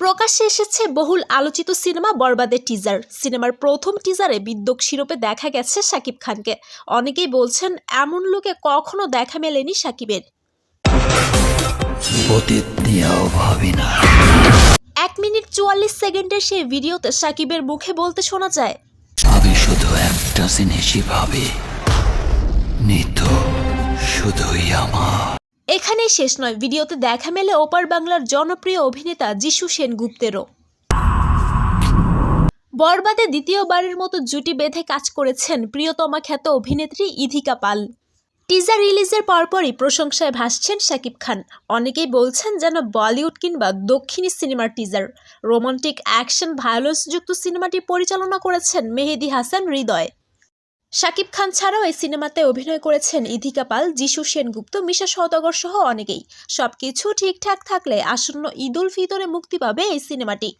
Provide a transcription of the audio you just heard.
প্রকাশ্যে এসেছে বহুল আলোচিত সিনেমা বরবাদের টিজার সিনেমার প্রথম টিজারে বিদ্যুৎ শিরোপে দেখা গেছে শাকিব খানকে। অনেকেই বলছেন এমন লোকে কখনো দেখা মেলেনি শাকিবের। এক মিনিট চুয়াল্লিশ সেকেন্ডের সেই ভিডিওতে শাকিবের মুখে বলতে শোনা যায় আমি শুধু একটা জিনিসই ভাবি। নিতু শুধুই আমার। এখানেই শেষ নয়। ভিডিওতে দেখা মেলে ওপার বাংলার জনপ্রিয় অভিনেতা যিশু সেনগুপ্তেরও। বরবাদে দ্বিতীয়বারের মতো জুটি বেঁধে কাজ করেছেন প্রিয়তমা খ্যাত অভিনেত্রী ইধিকা পাল। টিজার রিলিজের পরপরই প্রশংসায় ভাসছেন শাকিব খান। অনেকেই বলছেন যেন বলিউড কিংবা দক্ষিণী সিনেমার টিজার। রোমান্টিক, অ্যাকশন, ভায়োলেন্সযুক্ত সিনেমাটি পরিচালনা করেছেন মেহেদি হাসান হৃদয়। শাকিব খান ছাড়াও এই সিনেমাতে অভিনয় করেছেন ইধিকা পাল, যিশু সেনগুপ্ত, মিশা সওদাগর সহ অনেকেই। সবকিছু ঠিকঠাক থাকলে আসন্ন ঈদুল ফিতরে মুক্তি পাবে এই সিনেমাটি।